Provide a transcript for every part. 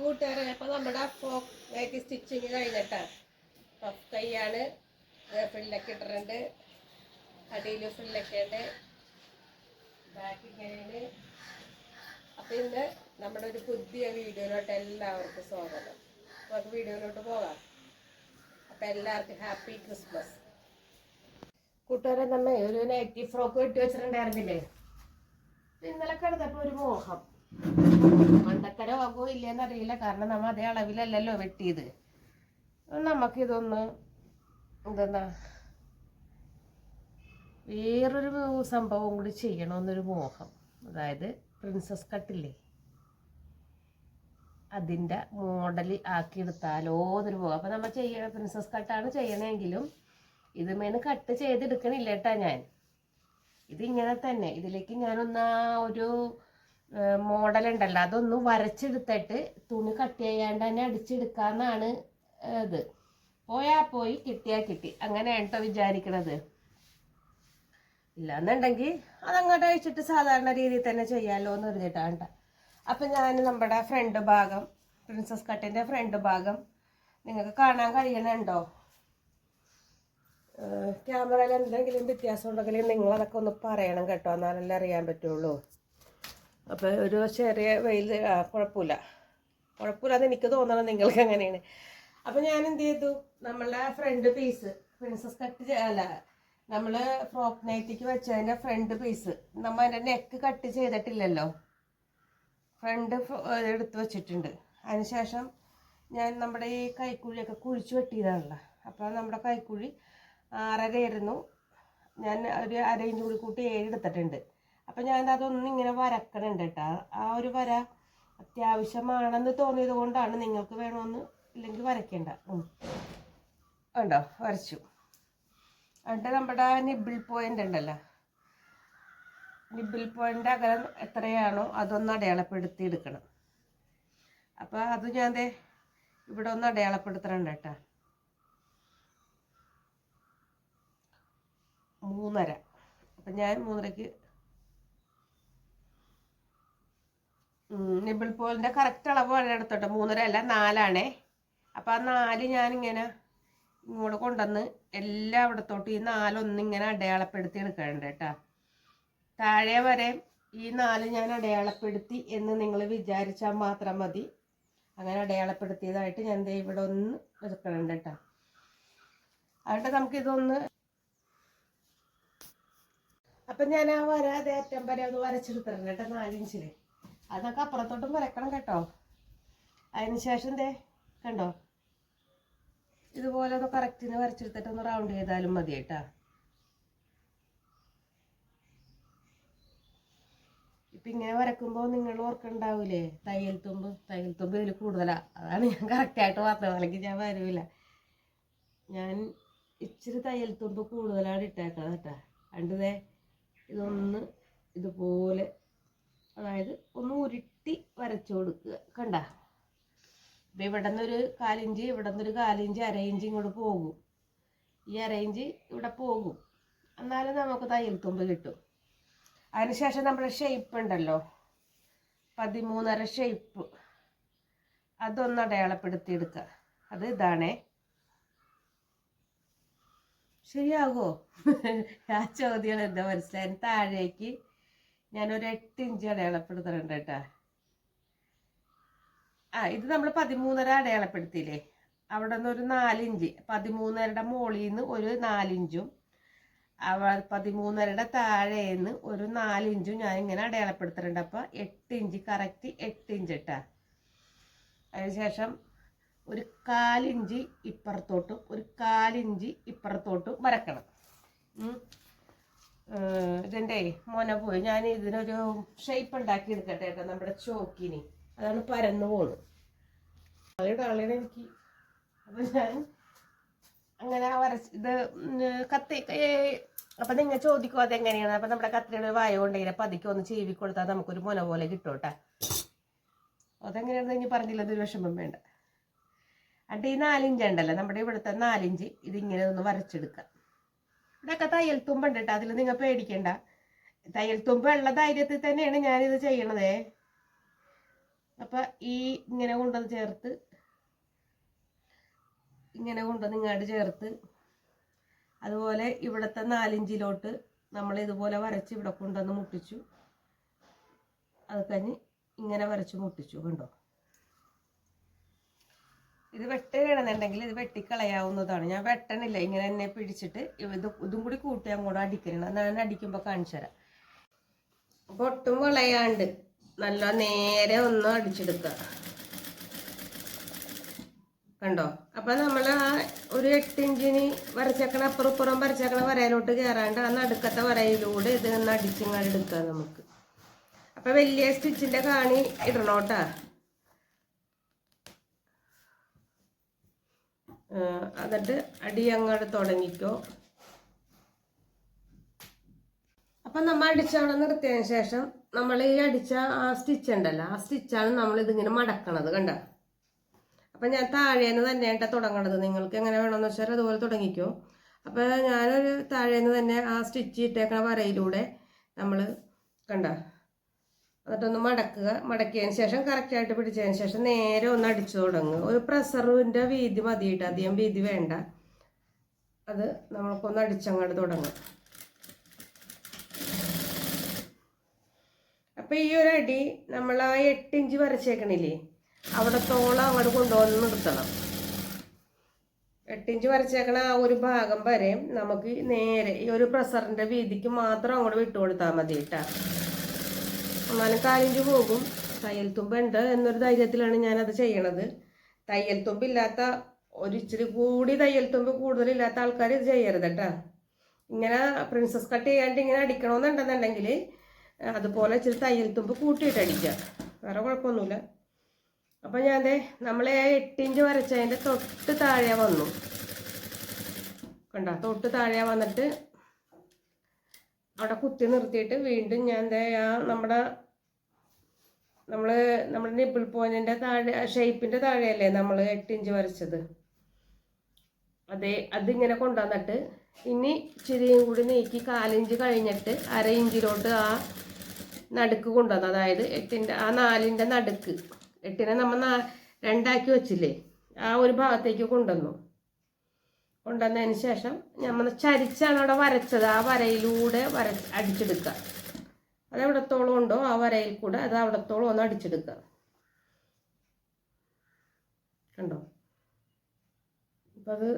കൂട്ടുകാരെ അപ്പൊ നമ്മുടെ നൈറ്റി സ്റ്റിച്ചിങ് കഴിഞ്ഞിട്ടാ. പഫ് കൈയാണ് ഫ്രില്ലൊക്കെ ഇട്ടിട്ടുണ്ട്. അടിയിൽ ഫ്രില്ലൊക്കെ ഉണ്ട്. ബാക്ക് ഇങ്ങനെയാണ്. അപ്പൊ ഇന്ന് നമ്മുടെ ഒരു പുതിയ വീഡിയോയിലോട്ട് എല്ലാവർക്കും സ്വാഗതം. നമുക്ക് വീഡിയോയിലോട്ട് പോകാം. അപ്പൊ എല്ലാവർക്കും ഹാപ്പി ക്രിസ്മസ് കൂട്ടുകാരെ നമ്മ ഒരു നൈറ്റി ഫ്രോക്ക് വെട്ടി വെച്ചിട്ടുണ്ടായിരുന്നില്ലേ? ഇന്നലെ കിടന്നപ്പോ ഒരു മോഹം. ഇല്ലെന്ന് അറിയില്ല. കാരണം നമ്മ അതേ അളവിലല്ലല്ലോ വെട്ടിയത്. നമുക്കിതൊന്ന് എന്തെന്നാ വേറൊരു സംഭവം കൂടി ചെയ്യണമെന്നൊരു മോഹം. അതായത് പ്രിൻസസ് കട്ടില്ലേ അതിന്റെ മോഡൽ ആക്കിയെടുത്താലോ എന്നൊരു മോഹം. അപ്പം നമ്മൾ ചെയ്യണ പ്രിൻസസ് കട്ടാണ് ചെയ്യണമെങ്കിലും ഇതുമേന്ന് കട്ട് ചെയ്തെടുക്കണില്ല കേട്ടാ ഞാൻ. ഇതിങ്ങനെ തന്നെ. ഇതിലേക്ക് ഞാനൊന്ന് ഒരു മോഡൽ ഉണ്ടല്ലോ അതൊന്ന് വരച്ചെടുത്തിട്ട് തുണി കട്ട് ചെയ്യാണ്ട് തന്നെ അടിച്ചെടുക്കാന്നാണ് ഇത്. പോയാ പോയി കിട്ടിയാ കിട്ടി. അങ്ങനെയാണ് കേട്ടോ വിചാരിക്കണത്. ഇല്ലാന്നുണ്ടെങ്കിൽ അതങ്ങോട്ട് അയച്ചിട്ട് സാധാരണ രീതിയിൽ തന്നെ ചെയ്യാമല്ലോ എന്ന് പറഞ്ഞിട്ടാണ്ട ട്ടോ. അപ്പം ഞാൻ നമ്മുടെ ഫ്രണ്ട് ഭാഗം പ്രിൻസസ് കട്ടിന്റെ ഫ്രണ്ട് ഭാഗം നിങ്ങൾക്ക് കാണാൻ കഴിയണുണ്ടോ ക്യാമറയിൽ എന്തെങ്കിലും വ്യത്യാസം ഉണ്ടെങ്കിൽ നിങ്ങളതൊക്കെ ഒന്ന് പറയണം കേട്ടോ. എന്നാലല്ലേ അറിയാൻ പറ്റുള്ളൂ. അപ്പോൾ ഒരു ചെറിയ വെയിൽ കുഴപ്പമില്ല. കുഴപ്പമില്ലാതെ എനിക്ക് തോന്നണം നിങ്ങൾക്ക് അങ്ങനെയാണ്. അപ്പോൾ ഞാൻ എന്ത് ചെയ്തു? നമ്മളുടെ ഫ്രണ്ട് പീസ് പ്രിൻസസ് കട്ട് അല്ല നമ്മൾ ഫ്രോക്ക് നൈറ്റിക്ക് വെച്ചതിന്റെ ഫ്രണ്ട് പീസ് നമ്മൾ അതിന്റെ നെക്ക് കട്ട് ചെയ്തിട്ടില്ലല്ലോ. ഫ്രണ്ട് എടുത്ത് വെച്ചിട്ടുണ്ട്. അതിനുശേഷം ഞാൻ നമ്മുടെ ഈ കൈക്കുഴിയൊക്കെ കുഴിച്ച് വെട്ടിയതാണല്ലോ. അപ്പോൾ നമ്മുടെ കൈക്കുഴി ആറരയായിരുന്നു. ഞാൻ ഒരു അര ഇഞ്ച് കൂടി കൂട്ടി ഏഴ് എടുത്തിട്ടുണ്ട്. അപ്പം ഞാൻ അതൊന്നും ഇങ്ങനെ വരക്കണുണ്ട് കേട്ടോ ആ ഒരു വര അത്യാവശ്യമാണെന്ന് തോന്നിയത് കൊണ്ടാണ് നിങ്ങൾക്ക് വേണമെന്ന് ഇല്ലെങ്കിൽ വരയ്ക്കണ്ട. ഉണ്ടോ വരച്ചു. എന്നിട്ട് നമ്മുടെ നിബിൾ പോയിന്റ് ഉണ്ടല്ലോ. നിബിൾ പോയിന്റ് അകലം എത്രയാണോ അതൊന്ന് അടയാളപ്പെടുത്തി എടുക്കണം അപ്പോൾ അത് ഞാൻ ദേ ഇവിടെ ഒന്ന് അടയാളപ്പെടുത്തണുണ്ട് കേട്ടോ മൂന്നര. അപ്പം ഞാൻ മൂന്നരക്ക് നിബിൾ പോളിന്റെ കറക്റ്റ് അളവ് വളരെ എടുത്തോട്ടെ. മൂന്നര അല്ല നാലാണേ. അപ്പോൾ ആ നാല് ഞാനിങ്ങനെ ഇങ്ങോട്ട് കൊണ്ടുവന്ന് എല്ലാം ഇവിടത്തോട്ട് ഈ നാലൊന്നിങ്ങനെ അടയാളപ്പെടുത്തി എടുക്കണ്ട കേട്ടോ. താഴെ വരെ ഈ നാല് ഞാൻ അടയാളപ്പെടുത്തി എന്ന് നിങ്ങൾ വിചാരിച്ചാൽ മാത്രം മതി. അങ്ങനെ അടയാളപ്പെടുത്തിയതായിട്ട് ഞാൻ ദേ ഇവിടെ ഒന്ന് എടുക്കണുണ്ട് കേട്ടോ. അതുകൊണ്ട് നമുക്കിതൊന്ന് അപ്പം ഞാൻ ആ വരാതെ അറ്റം വരെ അത് വരച്ചെടുത്തിട്ടുണ്ട് കേട്ടോ നാലിഞ്ചിൽ. അതൊക്കെ അപ്പുറത്തോട്ടും വരക്കണം കേട്ടോ. അതിന് ശേഷം ദേ കണ്ടോ? ഇതുപോലെ ഒന്ന് കറക്റ്റിന് വരച്ചെടുത്തിട്ട് ഒന്ന് റൗണ്ട് ചെയ്താലും മതി കേട്ടാ. ഇപ്പം ഇങ്ങനെ വരക്കുമ്പോൾ നിങ്ങൾ ഓർക്കണ്ടാവൂലേ? തയ്യൽ തുമ്പ് തയ്യൽ തുമ്പ് ഇതിൽ കൂടുതലാ. അതാണ് ഞാൻ കറക്റ്റായിട്ട് പറഞ്ഞത് അല്ലെങ്കിൽ ഞാൻ വരൂല. ഞാൻ ഇച്ചിരി തയ്യൽ തുമ്പ് കൂടുതലാണ് ഇട്ടേക്കണത് കേട്ടാ. കണ്ടതേ ഇതൊന്ന് ഇതുപോലെ അതായത് ഒന്ന് ഉരുട്ടി വരച്ചു കൊടുക്കുക. കണ്ട? ഇപ്പം ഇവിടെ നിന്നൊരു കാലിഞ്ച് ഇവിടെ നിന്നൊരു കാലിഞ്ച് അര ഇഞ്ച് ഇങ്ങോട്ട് പോകും. ഈ അര ഇഞ്ച് ഇവിടെ പോകും. എന്നാലും നമുക്ക് തയ്യൽ തുമ്പ് കിട്ടും. അതിനുശേഷം നമ്മുടെ ഷേപ്പ് ഉണ്ടല്ലോ. പതിമൂന്നര ഷേപ്പ് അതൊന്ന് അടയാളപ്പെടുത്തി എടുക്കുക. അത് ഇതാണേ. ശരിയാകുമോ ആ ചോദ്യം എന്താ മനസ്സിലായി താഴേക്ക് ഞാനൊരു എട്ട് ഇഞ്ച് അടയാളപ്പെടുത്തുന്നുണ്ട് കേട്ടാ. ആ ഇത് നമ്മൾ പതിമൂന്നര അടയാളപ്പെടുത്തിയില്ലേ? അവിടെ നിന്ന് ഒരു നാലിഞ്ച് പതിമൂന്നരയുടെ മുകളിൽ നിന്ന് ഒരു നാലിഞ്ചും അവ പതിമൂന്നരയുടെ താഴേന്ന് ഒരു നാലിഞ്ചും ഞാൻ ഇങ്ങനെ അടയാളപ്പെടുത്തുന്നുണ്ട് അപ്പോൾ എട്ട് ഇഞ്ച് കറക്റ്റ് എട്ട് ഇഞ്ച് ഇട്ടാ അതിനുശേഷം ഒരു കാലിഞ്ച് ഇപ്പുറത്തോട്ടും ഒരു കാലിഞ്ച് ഇപ്പുറത്തോട്ടും വരക്കണം. ഇതിന്റെ മോനെ പോയി. ഞാൻ ഇതിനൊരു ഷേപ്പ് ഉണ്ടാക്കി എടുക്കട്ടെ കേട്ടോ നമ്മുടെ ചോക്കിന്. അതാണ് പരന്നു പോണു കളിയുടെ കളിയുടെ എനിക്ക് അപ്പം ഞാൻ അങ്ങനെ വരച്ച് ഇത് കത്തി അപ്പം നിങ്ങൾ ചോദിക്കും അതെങ്ങനെയാണ്? അപ്പം നമ്മുടെ കത്തിയുടെ വായ കൊണ്ടിങ്ങനെ പതുക്കെ ഒന്ന് ചീവി കൊടുത്താൽ നമുക്കൊരു മുന പോലെ കിട്ടും കേട്ടോ അതെങ്ങനെയാണെന്ന് ഇനി പറഞ്ഞില്ല ഒരു വിഷമം വേണ്ട. എന്നിട്ട് ഈ നാലിഞ്ച് ഉണ്ടല്ലോ നമ്മുടെ ഇവിടുത്തെ നാലിഞ്ച് ഇതിങ്ങനെ ഒന്ന് വരച്ചെടുക്കാം. ഇവിടെയൊക്കെ തയ്യൽ തുമ്പുണ്ട് കേട്ടോ അതിൽ നിങ്ങൾ പേടിക്കണ്ട. തയ്യൽ തുമ്പ് ഉള്ള ധൈര്യത്തിൽ തന്നെയാണ് ഞാനിത് ചെയ്യണതേ. അപ്പം ഈ ഇങ്ങനെ കൊണ്ടുവന്ന് ചേർത്ത് ഇങ്ങനെ കൊണ്ടുവന്ന് ഇങ്ങോട്ട് ചേർത്ത് അതുപോലെ ഇവിടുത്തെ നാലിഞ്ചിലോട്ട് നമ്മൾ ഇതുപോലെ വരച്ച് ഇവിടെ കൊണ്ടുവന്ന് മുട്ടിച്ചു. അത് കഴിഞ്ഞ് ഇങ്ങനെ വരച്ച് മുട്ടിച്ചു കണ്ടോ? ഇത് വെട്ടുകയാണെന്നുണ്ടെങ്കിൽ ഇത് വെട്ടിക്കളയാവുന്നതാണ്. ഞാൻ വെട്ടണില്ല. ഇങ്ങനെ എന്നെ പിടിച്ചിട്ട് ഇത് ഇതും കൂടി കൂട്ടി അങ്ങോട്ട് അടിക്കണം ഞാൻ അടിക്കുമ്പോൾ കാണിച്ചു തരാം. അപ്പോൾ ഒട്ടും വളയാണ്ട് നല്ല നേരെ ഒന്ന് അടിച്ചെടുക്കുക കണ്ടോ? അപ്പം നമ്മൾ ആ ഒരു എട്ട് ഇഞ്ചിന് വരച്ചേക്കണ അപ്പുറം ഇപ്പുറം വരച്ചേക്കണ വരയിലോട്ട് കയറാണ്ട് ആ നടുക്കത്തെ വരയിലൂടെ ഇത് ഒന്ന് അടിച്ചിങ്ങാട് എടുക്കുക നമുക്ക്. അപ്പം വലിയ സ്റ്റിച്ചിന്റെ കാണി ഇടണോട്ടാ. എന്നിട്ട് അടി അങ്ങോട്ട് തുടങ്ങിക്കോ. അപ്പം നമ്മൾ അടിച്ചവിടെ നിർത്തിയതിന് ശേഷം നമ്മൾ ഈ അടിച്ച ആ സ്റ്റിച്ച് ഉണ്ടല്ലോ ആ സ്റ്റിച്ചാണ് നമ്മൾ ഇതിങ്ങനെ മടക്കണത് കണ്ട? അപ്പം ഞാൻ താഴേന്ന് തന്നെയായിട്ടാ തുടങ്ങണത്. നിങ്ങൾക്ക് എങ്ങനെ വേണമെന്ന് വെച്ചാൽ അതുപോലെ തുടങ്ങിക്കോ. അപ്പം ഞാനൊരു താഴേന്ന് തന്നെ ആ സ്റ്റിച്ച് ഇട്ടേക്കണ വരയിലൂടെ നമ്മൾ കണ്ട? എന്നിട്ടൊന്ന് മടക്കുക. മടക്കിയതിന് ശേഷം കറക്റ്റായിട്ട് പിടിച്ചതിന് ശേഷം നേരെ ഒന്ന് അടിച്ചു തുടങ്ങുക. ഒരു പ്രസറിന്റെ വീതി മതിയിട്ട് അധികം വീതി വേണ്ട. അത് നമ്മൾക്കൊന്ന് അടിച്ചങ്ങോട്ട് തുടങ്ങും. അപ്പം ഈ ഒരു അടി നമ്മൾ ആ എട്ട് ഇഞ്ച് വരച്ചേക്കണില്ലേ? അവിടത്തോളം അങ്ങോട്ട് കൊണ്ടുവന്ന് നിർത്തണം. എട്ടിഞ്ച് വരച്ചേക്കണ ആ ഒരു ഭാഗം വരെ നമുക്ക് നേരെ ഈ ഒരു പ്രസറിന്റെ വീതിക്ക് മാത്രം അങ്ങോട്ട് വിട്ടു കൊടുത്താൽ മതി കേട്ടാ. എന്നാലും കാലിഞ്ച് പോകും. തയ്യൽ തുമ്പുണ്ട് എന്നൊരു ധൈര്യത്തിലാണ് ഞാനത് ചെയ്യണത്. തയ്യൽ തുമ്പില്ലാത്ത ഒരു ഇച്ചിരി കൂടി തയ്യൽ തുമ്പ് കൂടുതലില്ലാത്ത ആൾക്കാർ ഇത് ചെയ്യരുത് കേട്ടാ ഇങ്ങനെ പ്രിൻസസ് കട്ട് ചെയ്യാണ്ട് ഇങ്ങനെ അടിക്കണമെന്നുണ്ടെന്നുണ്ടെങ്കിൽ അതുപോലെ ഇച്ചിരി തയ്യൽ തുമ്പ് കൂട്ടിയിട്ട് അടിക്കുക വേറെ കുഴപ്പമൊന്നുമില്ല. അപ്പം ഞാൻ ദേ നമ്മളെ എട്ടിഞ്ച് വരച്ചതിന്റെ തൊട്ട് താഴെ വന്നു. കണ്ടോ? തൊട്ട് താഴെ വന്നിട്ട് അവിടെ കുത്തി നിർത്തിയിട്ട് വീണ്ടും ഞാൻ ആ നമ്മുടെ നമ്മൾ നമ്മുടെ നിപ്പിൾ പോയിന്റിന്റെ താഴെ ഷേപ്പിന്റെ താഴെയല്ലേ നമ്മൾ എട്ട് ഇഞ്ച് വരച്ചത്? അതെ അതിങ്ങനെ കൊണ്ടുവന്നിട്ട് ഇനി ചിരിയും കൂടി നീക്കി കാലിഞ്ച് കഴിഞ്ഞിട്ട് അര ഇഞ്ചിലോട്ട് ആ നടുക്ക് കൊണ്ടുവന്നു. അതായത് എട്ടിന്റെ ആ നാലിന്റെ നടുക്ക്. എട്ടിനെ നമ്മൾ നാ രണ്ടാക്കി വെച്ചില്ലേ? ആ ഒരു ഭാഗത്തേക്ക് കൊണ്ടുവന്നു. കൊണ്ടുവന്നതിന് ശേഷം നമ്മൾ ചരിച്ചാണ് അവിടെ വരച്ചത്. ആ വരയിലൂടെ വര അടിച്ചെടുക്കുക. അത് എവിടത്തോളം ഉണ്ടോ ആ വരയിൽ കൂടെ അത് അവിടത്തോളം ഒന്ന് അടിച്ചെടുക്കുക. കണ്ടോ? അപ്പം അത്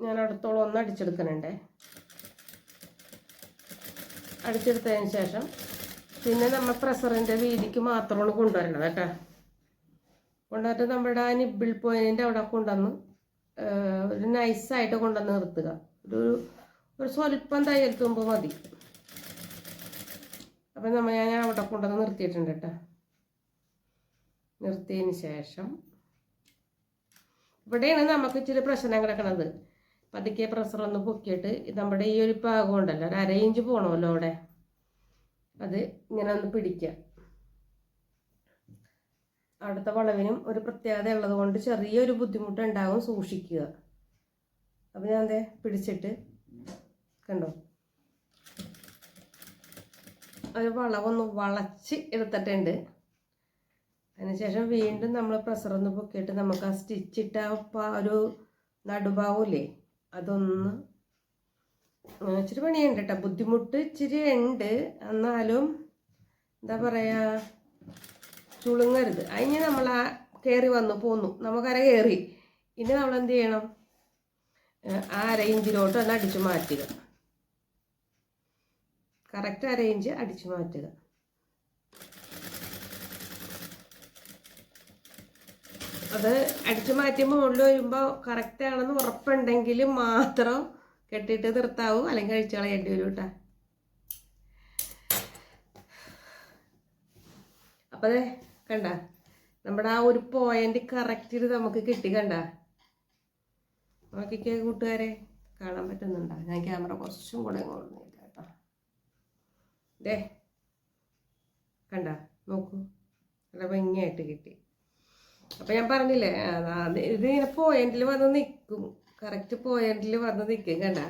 ഞാൻ അവിടത്തോളം ഒന്ന് അടിച്ചെടുക്കണുണ്ടേ അടിച്ചെടുത്തതിന് ശേഷം പിന്നെ നമ്മൾ പ്രഷറിന്റെ വീതിക്ക് മാത്രമാണ് കൊണ്ടുവരണത് കേട്ടോ. കൊണ്ടുവന്നിട്ട് നമ്മുടെ ആ നിബിൾ പോയിന്റിന്റെ അവിടെ കൊണ്ടുവന്ന് ഒരു നൈസായിട്ട് കൊണ്ടുവന്ന് നിർത്തുക. ഒരു ഒരു സ്വല്പം തയ്യൽ തുമ്പ് മതി. അപ്പം നമ്മൾ ഞാൻ അവിടെ കൊണ്ടുവന്ന് നിർത്തിയിട്ടുണ്ട് കേട്ടോ. നിർത്തിയതിന് ശേഷം ഇവിടെയാണ് നമുക്ക് ഇച്ചിരി പ്രശ്നം കിടക്കണത്. പതുക്കെ പ്രഷറൊന്ന് പൊക്കിയിട്ട് നമ്മുടെ ഈ ഒരു പാകം ഉണ്ടല്ലോ ഒരു അരയിഞ്ച് പോകണമല്ലോ അവിടെ. അത് ഇങ്ങനെ ഒന്ന് പിടിക്കുക. അടുത്ത വളവിനും ഒരു പ്രത്യേകത ഉള്ളത് കൊണ്ട് ചെറിയൊരു ബുദ്ധിമുട്ട് ഉണ്ടാവും സൂക്ഷിക്കുക. അപ്പം ഞാൻ അതെ പിടിച്ചിട്ട് കണ്ടോ? ഒരു വളവൊന്ന് വളച്ച് എടുത്തിട്ടുണ്ട്. അതിനുശേഷം വീണ്ടും നമ്മൾ പ്രഷർ ഒന്ന് പൊക്കിയിട്ട് നമുക്ക് ആ സ്റ്റിച്ചിട്ട ഒരു നടുഭാഗമില്ലേ അതൊന്ന് ഇച്ചിരി പണിയുണ്ട് കേട്ടോ ബുദ്ധിമുട്ട് ഇച്ചിരി ഉണ്ട്. എന്നാലും എന്താ പറയുക ചുളുങ്ങരുത്. അതിന് നമ്മൾ ആ കയറി വന്നു പോന്നു. നമുക്കര കയറി ഇനി നമ്മൾ എന്ത് ചെയ്യണം? ആ ആ അരയിഞ്ചിലോട്ട് ഒന്ന് അടിച്ചു മാറ്റുക കറക്റ്റ് അര ഇഞ്ച് അടിച്ചു മാറ്റുക. അത് അടിച്ചു മാറ്റുമ്പോൾ മുകളിൽ വരുമ്പോൾ കറക്റ്റ് ആണെന്ന് ഉറപ്പുണ്ടെങ്കിൽ മാത്രം കെട്ടിയിട്ട് നിർത്താവൂ അല്ലെങ്കിൽ കഴിച്ചു കളയേണ്ടി വരും കേട്ടോ. അപ്പം അതെ കണ്ട നമ്മുടെ ആ ഒരു പോയിന്റ് കറക്റ്റിൽ നമുക്ക് കിട്ടി കണ്ട. നോക്കിക്കേ കൂട്ടുകാരെ കാണാൻ പറ്റുന്നുണ്ടോ? ഞാൻ ക്യാമറ കുറച്ചും കൂടെ കേട്ടോ ദേ. കണ്ട നോക്കൂ. നല്ല ഭംഗിയായിട്ട് കിട്ടി. അപ്പം ഞാൻ പറഞ്ഞില്ലേ ഇത് ഇങ്ങനെ പോയിന്റിൽ വന്ന് നിൽക്കും കറക്റ്റ് പോയിന്റിൽ വന്ന് നിൽക്കും കണ്ട?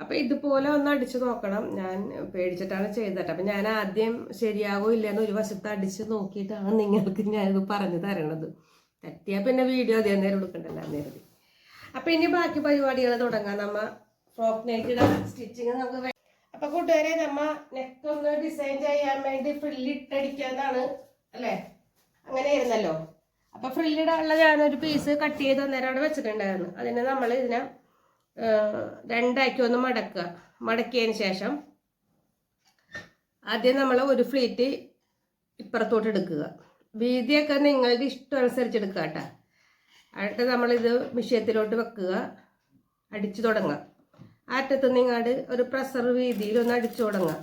അപ്പം ഇതുപോലെ ഒന്ന് അടിച്ചു നോക്കണം. ഞാൻ പേടിച്ചിട്ടാണ് ചെയ്തിട്ട് അപ്പം ഞാൻ ആദ്യം ശരിയാകോ ഇല്ലെന്ന് ഒരു വശത്ത് അടിച്ച് നോക്കിയിട്ടാണ് നിങ്ങൾക്ക് ഞാനിത് പറഞ്ഞു തരണത്. തെറ്റിയാൽ പിന്നെ വീഡിയോ അതേ നേരം എടുക്കണ്ടല്ലോ നേരത്തെ അപ്പം ഇനി ബാക്കി പരിപാടികൾ തുടങ്ങാം. നമ്മൾ ഫ്രോക്ക് നെക്കിയുടെ സ്റ്റിച്ചിങ് നമുക്ക് അപ്പൊ കൂട്ടുകാരെ നമ്മ നെക്ക് ഒന്ന് ഡിസൈൻ ചെയ്യാൻ വേണ്ടി ഫ്രില്ലിട്ടടിക്കാന്നാണ് അല്ലേ? അങ്ങനെയായിരുന്നല്ലോ. അപ്പൊ ഫ്രില്ലിടാനുള്ള ഞാനൊരു പീസ് കട്ട് ചെയ്ത് അന്നേരം അവിടെ വെച്ചിട്ടുണ്ടായിരുന്നു. അതിനെ നമ്മൾ ഇതിനെ രണ്ടാക്കി ഒന്ന് മടക്കുക. മടക്കിയതിന് ശേഷം ആദ്യം നമ്മൾ ഒരു ഫ്ലീറ്റ് ഇപ്പുറത്തോട്ട് എടുക്കുക. വീതിയൊക്കെ നിങ്ങളുടെ ഇഷ്ടം അനുസരിച്ച് എടുക്കുക കേട്ടോ. എന്നിട്ട് നമ്മളിത് വിഷയത്തിലോട്ട് വെക്കുക. അടിച്ചു തുടങ്ങുക ആറ്റത്ത് നിങ്ങാട് ഒരു പ്രഷർ വീതിയിൽ ഒന്ന് അടിച്ചു തുടങ്ങാം.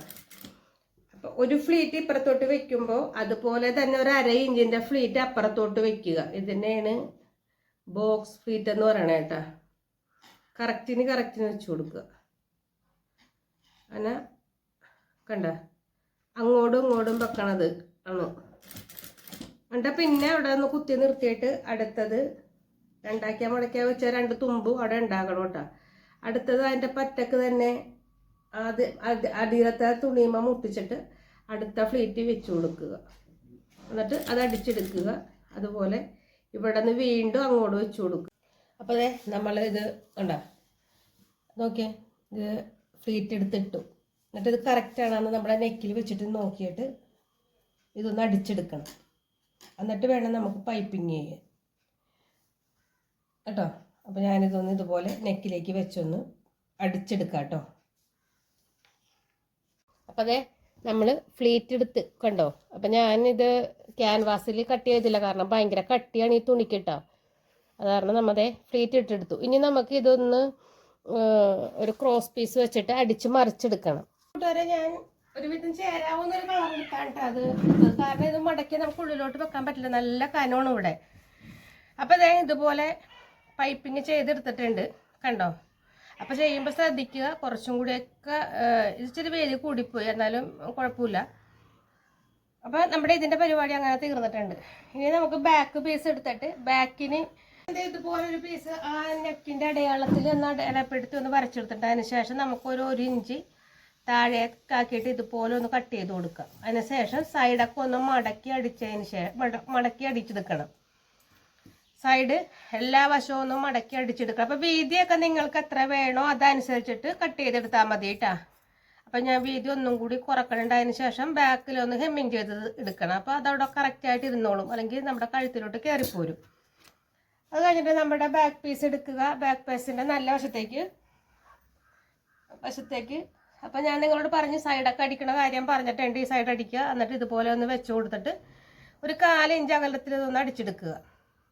അപ്പോൾ ഒരു ഫ്ലീറ്റ് ഇപ്പുറത്തോട്ട് വെക്കുമ്പോൾ അതുപോലെ തന്നെ ഒരു അര ഇഞ്ചിന്റെ ഫ്ലീറ്റ് അപ്പുറത്തോട്ട് വെക്കുക. ഇതിനെയാണ് ബോക്സ് ഫ്ലീറ്റ് എന്ന് പറയണേ കേട്ടാ. കറക്റ്റിന് കറക്റ്റിന് വെച്ച് കൊടുക്കുക. അങ്ങനെ കണ്ട? അങ്ങോട്ടും ഇങ്ങോട്ടും വെക്കണത് ആണ്. എന്നിട്ട് പിന്നെ അവിടെ ഒന്ന് കുത്തി നിർത്തിയിട്ട് അടുത്തത് രണ്ടാക്കിയാൽ മുടക്കിയാൽ വെച്ച രണ്ട് തുമ്പും അവിടെ ഉണ്ടാകണം കേട്ടോ. അടുത്തത് അതിന്റെ പറ്റക്ക് തന്നെ അത് അടിയിലത്തെ തുണിയുമ്പ മുട്ടിച്ചിട്ട് അടുത്ത ഫ്ലീറ്റ് വെച്ച് കൊടുക്കുക. എന്നിട്ട് അത് അടിച്ചെടുക്കുക. അതുപോലെ ഇവിടെ നിന്ന് വീണ്ടും അങ്ങോട്ട് വെച്ച് കൊടുക്കുക. അപ്പോൾ അതെ നമ്മൾ ഇത് ഉണ്ടോ നോക്കിയേ ഇത് ഫ്ലീറ്റ് എടുത്തിട്ടു. എന്നിട്ട് ഇത് കറക്റ്റാണെന്ന് നമ്മുടെ നെക്കിൽ വെച്ചിട്ട് നോക്കിയിട്ട് ഇതൊന്ന് അടിച്ചെടുക്കണം. എന്നിട്ട് വേണം നമുക്ക് പൈപ്പിങ് ചെയ്യാൻ. കേട്ടോ? അപ്പോൾ ഞാനിതൊന്ന് ഇതുപോലെ നെക്കിലേക്ക് വെച്ചൊന്ന് അടിച്ചെടുക്കാം കേട്ടോ. അപ്പോൾ അതെ നമ്മൾ ഫ്ലീറ്റ് എടുത്ത് കണ്ടോ? അപ്പം ഞാനിത് ക്യാൻവാസിൽ കട്ട് ചെയ്തില്ല. കാരണം ഭയങ്കര കട്ടിയാണ് ഈ തുണിക്ക് കേട്ടോ അത് കാരണം നമ്മതെ ഫ്ലീറ്റ് ഇട്ടെടുത്തു. ഇനി നമുക്ക് ഇതൊന്ന് ഒരു ക്രോസ് പീസ് വെച്ചിട്ട് അടിച്ച് മറിച്ചെടുക്കണം. കൂട്ടുകാരെ ഞാൻ ഒരുവിധം ചേരാവുന്ന ഒരു കളർ എടുക്കാൻ ട്ടോ അത് കാരണം ഇത് മടക്കി നമുക്ക് ഉള്ളിലോട്ട് വെക്കാൻ പറ്റില്ല. നല്ല കനമാണ് ഇവിടെ. അപ്പോൾ ഇതേ ഇതുപോലെ പൈപ്പിങ് ചെയ്തെടുത്തിട്ടുണ്ട്. കണ്ടോ? അപ്പോൾ ചെയ്യുമ്പോൾ ശ്രദ്ധിക്കുക. കുറച്ചും കൂടിയൊക്കെ ഇച്ചിരി വേലി കൂടിപ്പോയി. എന്നാലും കുഴപ്പമില്ല. അപ്പോൾ നമ്മുടെ ഇതിന്റെ പരിപാടി അങ്ങനെ തീർന്നിട്ടുണ്ട്. ഇനി നമുക്ക് ബാക്ക് പീസ് എടുത്തിട്ട് ബാക്കിന് ഇതുപോലൊരു പീസ് ആ നെക്കിന്റെ അടയാളത്തിൽ ഒന്ന് അടയാളപ്പെടുത്തി ഒന്ന് വരച്ചെടുത്തിട്ട് അതിന് ശേഷം നമുക്കൊരു ഒരു ഇഞ്ച് താഴേക്കാക്കിയിട്ട് ഇതുപോലെ ഒന്ന് കട്ട് ചെയ്ത് കൊടുക്കുക. അതിന് ശേഷം സൈഡൊക്കെ ഒന്ന് മടക്കി അടിച്ചതിന് ശേഷം മടക്കി അടിച്ചെടുക്കണം. സൈഡ് എല്ലാ വശവും ഒന്ന് മടക്കി അടിച്ചെടുക്കണം. അപ്പോൾ വീതിയൊക്കെ നിങ്ങൾക്ക് എത്ര വേണോ അതനുസരിച്ചിട്ട് കട്ട് ചെയ്തെടുത്താൽ മതി കേട്ടാ അപ്പം ഞാൻ വീതി ഒന്നും കൂടി കുറക്കണുണ്ട്. അതിന് ശേഷം ബാക്കിൽ ഒന്ന് ഹെമ്മിങ് ചെയ്ത് എടുക്കണം. അപ്പോൾ അതവിടെ കറക്റ്റായിട്ട് ഇരുന്നോളും. അല്ലെങ്കിൽ നമ്മുടെ കഴുത്തിലോട്ട് കയറിപ്പോരും അത് കഴിഞ്ഞിട്ട് നമ്മുടെ ബാക്ക് പീസ് എടുക്കുക. ബാക്ക് പീസിന്റെ നല്ല വശത്തേക്ക്. വശത്തേക്ക്. അപ്പം ഞാൻ നിങ്ങളോട് പറഞ്ഞ് സൈഡൊക്കെ അടിക്കണ കാര്യം പറഞ്ഞിട്ടുണ്ട്. ഈ സൈഡ് അടിക്കുക. എന്നിട്ട് ഇതുപോലെ ഒന്ന് വെച്ച് കൊടുത്തിട്ട് ഒരു കാൽ ഇഞ്ച് അകലത്തിൽ ഇതൊന്ന് അടിച്ചെടുക്കുക.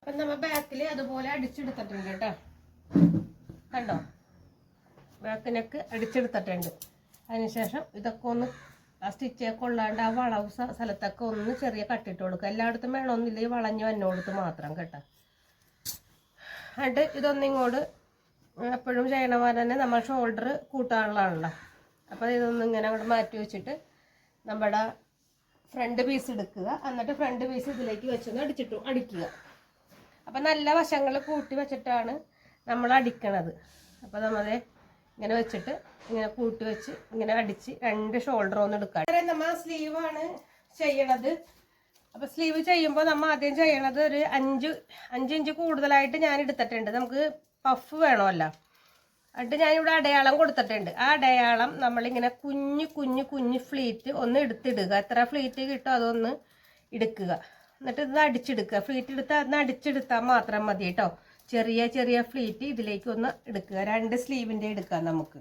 അപ്പം നമ്മൾ ബാക്കിൽ അതുപോലെ അടിച്ചെടുത്തിട്ടുണ്ട് കേട്ടോ. കണ്ടോ? ബാക്കിനൊക്കെ അടിച്ചെടുത്തിട്ടുണ്ട്. അതിനുശേഷം ഇതൊക്കെ ഒന്ന് ആ സ്റ്റിച്ച് കൊള്ളാണ്ട് ആ വളവ് സ്ഥലത്തൊക്കെ ഒന്ന് ചെറിയ കട്ടിട്ട് കൊടുക്കുക. എല്ലായിടത്തും വേണമെന്നില്ല ഈ വളഞ്ഞ് വന്നോടത്ത് മാത്രം കേട്ടോ. എന്നിട്ട് ഇതൊന്നിങ്ങോട്ട് എപ്പോഴും ചെയ്യണ പോലെ തന്നെ നമ്മൾ ഷോൾഡർ കൂട്ടാനുള്ളതാണല്ലോ. അപ്പോൾ ഇതൊന്നും ഇങ്ങനെ അങ്ങോട്ട് മാറ്റി വെച്ചിട്ട് നമ്മുടെ ഫ്രണ്ട് പീസ് എടുക്കുക. എന്നിട്ട് ഫ്രണ്ട് പീസ് ഇതിലേക്ക് വെച്ചൊന്ന് അടിച്ചിട്ടു അടിക്കുക. അപ്പം നല്ല വശങ്ങൾ കൂട്ടി വെച്ചിട്ടാണ് നമ്മൾ അടിക്കണത്. അപ്പം നമ്മളെ ഇങ്ങനെ വെച്ചിട്ട് ഇങ്ങനെ കൂട്ടി വെച്ച് ഇങ്ങനെ അടിച്ച് രണ്ട് ഷോൾഡർ ഒന്ന് എടുക്കാം. നമ്മൾ സ്ലീവാണ് ചെയ്യണത്. അപ്പോൾ സ്ലീവ് ചെയ്യുമ്പോൾ നമ്മൾ ആദ്യം ചെയ്യണത് ഒരു അഞ്ച് അഞ്ച് ഇഞ്ച് കൂടുതലായിട്ട് ഞാൻ എടുത്തിട്ടുണ്ട്. നമുക്ക് പഫ് വേണമല്ലോ. എന്നിട്ട് ഞാനിവിടെ അടയാളം കൊടുത്തിട്ടുണ്ട്. ആ അടയാളം നമ്മളിങ്ങനെ കുഞ്ഞു കുഞ്ഞു കുഞ്ഞു ഫ്ലീറ്റ് ഒന്ന് എടുത്തിടുക. എത്ര ഫ്ലീറ്റ് കിട്ടുമോ അതൊന്ന് എടുക്കുക. എന്നിട്ട് ഇത് അടിച്ചെടുക്കുക. ഫ്ലീറ്റ് എടുത്ത് അന്ന് അടിച്ചെടുത്താൽ മാത്രം മതി കേട്ടോ. ചെറിയ ചെറിയ ഫ്ലീറ്റ് ഇതിലേക്ക് ഒന്ന് എടുക്കുക. രണ്ട് സ്ലീവിന്റെ എടുക്കാം നമുക്ക്.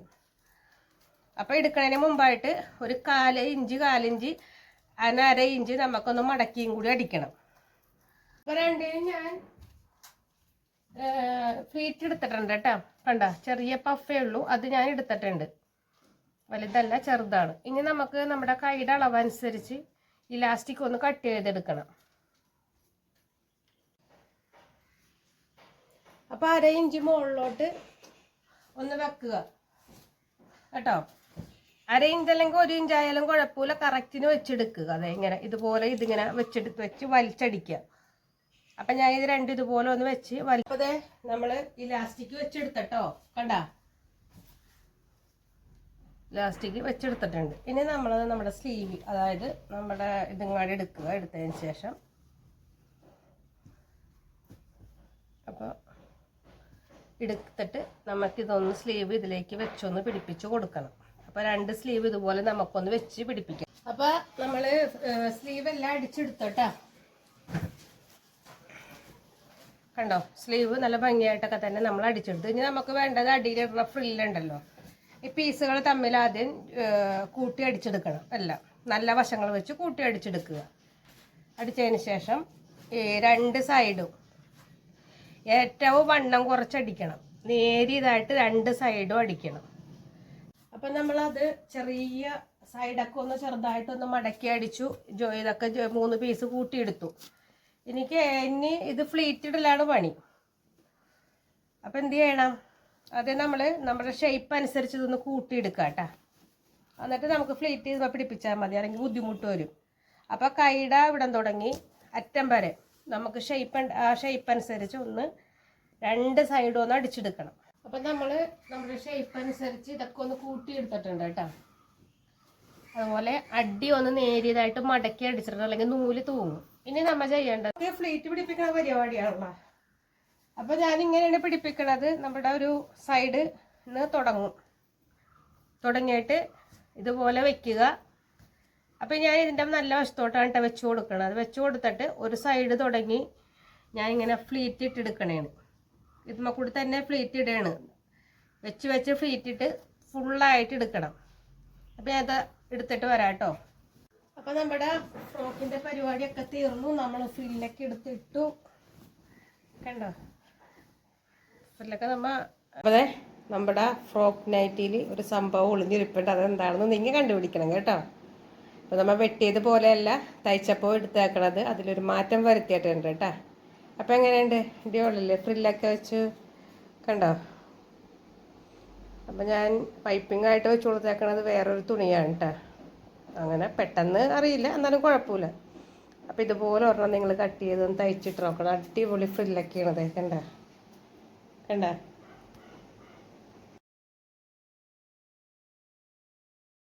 അപ്പോൾ എടുക്കുന്നതിന് മുമ്പായിട്ട് ഒരു കാൽ ഇഞ്ച് കാലിഞ്ച് അതിന് അര ഇഞ്ച് നമുക്കൊന്ന് മടക്കിയും കൂടി അടിക്കണം. അപ്പോൾ രണ്ടിനും ഞാൻ ഫ്ലീറ്റ് എടുത്തിട്ടുണ്ട് കേട്ടോ. കണ്ട? ചെറിയ പഫേ ഉള്ളൂ. അത് ഞാൻ എടുത്തിട്ടുണ്ട്. വലുതല്ല ചെറുതാണ്. ഇനി നമുക്ക് നമ്മുടെ കൈയുടെ അളവനുസരിച്ച് ഇലാസ്റ്റിക് ഒന്ന് കട്ട് ചെയ്തെടുക്കണം. അപ്പോൾ അര ഇഞ്ച് മുകളിലോട്ട് ഒന്ന് വെക്കുക. കേട്ടോ? അര ഇഞ്ച് അല്ലെങ്കിൽ ഒരു ഇഞ്ച് ആയാലും കുഴപ്പമില്ല. കറക്റ്റിന് വെച്ചെടുക്കുക. അതെ ഇങ്ങനെ ഇതുപോലെ ഇതിങ്ങനെ വെച്ചെടുത്ത് വെച്ച് വലിച്ചടിക്കുക. അപ്പം ഞാൻ ഇത് രണ്ടും ഇതുപോലെ ഒന്ന് വെച്ച് വലിപ്പതേ നമ്മൾ ഇലാസ്റ്റിക് വെച്ചെടുത്തട്ടോ. കണ്ട? ലാസ്റ്റിക്ക് വെച്ചെടുത്തിട്ടുണ്ട്. ഇനി നമ്മൾ നമ്മുടെ സ്ലീവ് അതായത് നമ്മുടെ ഇതുങ്ങാടി എടുക്കുക. എടുത്തതിന് ശേഷം. അപ്പോൾ എടുത്തിട്ട് നമുക്കിതൊന്ന് സ്ലീവ് ഇതിലേക്ക് വെച്ചൊന്ന് പിടിപ്പിച്ച് കൊടുക്കണം. അപ്പോൾ രണ്ട് സ്ലീവ് ഇതുപോലെ നമുക്കൊന്ന് വെച്ച് പിടിപ്പിക്കാം. അപ്പോൾ നമ്മൾ സ്ലീവ് എല്ലാം അടിച്ചെടുത്തോട്ടാ. കണ്ടോ? സ്ലീവ് നല്ല ഭംഗിയായിട്ടൊക്കെ തന്നെ നമ്മൾ അടിച്ചെടുത്തു. ഇനി നമുക്ക് വേണ്ടത് അടിയിലിടുന്ന ഫ്രില്ലുണ്ടല്ലോ ഈ പീസുകൾ തമ്മിൽ ആദ്യം കൂട്ടി അടിച്ചെടുക്കണം. അല്ല നല്ല വശങ്ങൾ വെച്ച് കൂട്ടി അടിച്ചെടുക്കുക. അടിച്ചതിന് ശേഷം രണ്ട് സൈഡും ഏറ്റവും വണ്ണം കുറച്ചടിക്കണം. നേരിയതായിട്ട് രണ്ട് സൈഡും അടിക്കണം. അപ്പം നമ്മളത് ചെറിയ സൈഡൊക്കെ ഒന്ന് ചെറുതായിട്ടൊന്ന് മടക്കി അടിച്ചു. ജോ ഇതൊക്കെ മൂന്ന് പീസ് കൂട്ടിയെടുത്തു. എനിക്ക് ഇനി ഇത് ഫ്ലീറ്റിടലാണ് പണി. അപ്പം എന്ത് ചെയ്യണം? അത് നമ്മൾ നമ്മുടെ ഷേപ്പ് അനുസരിച്ച് ഇതൊന്ന് കൂട്ടിയെടുക്കുക കേട്ടോ എന്നിട്ട് നമുക്ക് ഫ്ലീറ്റ് പിടിപ്പിച്ചാൽ മതി. അല്ലെങ്കിൽ ബുദ്ധിമുട്ട് വരും. അപ്പോൾ കൈട ഇവിടം തുടങ്ങി. അറ്റം വരെ. നമുക്ക് ഷേപ്പ് ആ ഷേപ്പ് അനുസരിച്ച് ഒന്ന് രണ്ട് സൈഡും ഒന്ന് അടിച്ചെടുക്കണം. അപ്പം നമ്മൾ നമ്മുടെ ഷേപ്പ് അനുസരിച്ച് ഇതൊക്കെ ഒന്ന് കൂട്ടിയെടുത്തിട്ടുണ്ട് കേട്ടോ. അതുപോലെ അടി ഒന്ന് നേരിയതായിട്ട് മടക്കി അടിച്ചിട്ടുണ്ട്. അല്ലെങ്കിൽ നൂൽ തൂങ്ങും. ഇനി നമ്മൾ ചെയ്യേണ്ടത് ഫ്ലീറ്റ് പിടിപ്പിക്കുന്ന പരിപാടിയാണല്ലോ. അപ്പൊ ഞാൻ ഇങ്ങനെയാണ് പിടിപ്പിക്കണത്. നമ്മുടെ ഒരു സൈഡ് നിന്ന് തുടങ്ങും. തുടങ്ങിയിട്ട് ഇതുപോലെ വെക്കുക. അപ്പൊ ഞാൻ ഇതിന്റെ നല്ല വശത്തോട്ടാണ് കേട്ടോ വെച്ച് കൊടുക്കണം അത് വെച്ച് കൊടുത്തിട്ട് ഒരു സൈഡ് തുടങ്ങി ഞാൻ ഇങ്ങനെ ഫ്ലീറ്റ് ഇട്ടെടുക്കണേണ് ഇതുമ്മ കൂടി തന്നെ ഫ്ലീറ്റ് ഇടുകയാണ് വെച്ച് വെച്ച് ഫ്ലീറ്റ് ഇട്ട് ഫുള്ളായിട്ട് എടുക്കണം. അപ്പം ഞാൻ അത് എടുത്തിട്ട് വരാം കേട്ടോ അപ്പം നമ്മുടെ ഫ്രോക്കിന്റെ പരിപാടിയൊക്കെ തീർന്നു. നമ്മൾ ഫ്രില്ലൊക്കെ എടുത്തിട്ടു കണ്ടോ? ഫ്രില്ലൊക്കെ നമ്മ അതെ നമ്മുടെ ഫ്രോക്ക് നൈറ്റിയിൽ ഒരു സംഭവം ഒളിഞ്ഞിരിപ്പുണ്ട്. അതെന്താണെന്ന് നിങ്ങൾ കണ്ടുപിടിക്കണം കേട്ടോ. അപ്പോൾ നമ്മൾ വെട്ടിയത് പോലെയല്ല തയ്ച്ചപ്പോൾ എടുത്തേക്കണത്. അതിലൊരു മാറ്റം വരുത്തിയിട്ടുണ്ട് കേട്ടോ അപ്പം എങ്ങനെയുണ്ട്? ഇടിയോളില്ലേ ഫ്രില്ലൊക്കെ വെച്ച്. കണ്ടോ? അപ്പം ഞാൻ പൈപ്പിംഗ് ആയിട്ട് വെച്ച് കൊടുത്തേക്കണത് വേറൊരു തുണിയാണ് കേട്ടോ അങ്ങനെ പെട്ടെന്ന് അറിയില്ല എന്നാലും കുഴപ്പമില്ല. അപ്പം ഇതുപോലെ ഒരെണ്ണം നിങ്ങൾ കട്ട് ചെയ്തൊന്ന് തയ്ച്ചിട്ട് നോക്കണം. അടിപൊളി ഫ്രില്ലൊക്കെയാണത് കണ്ട? കണ്ട?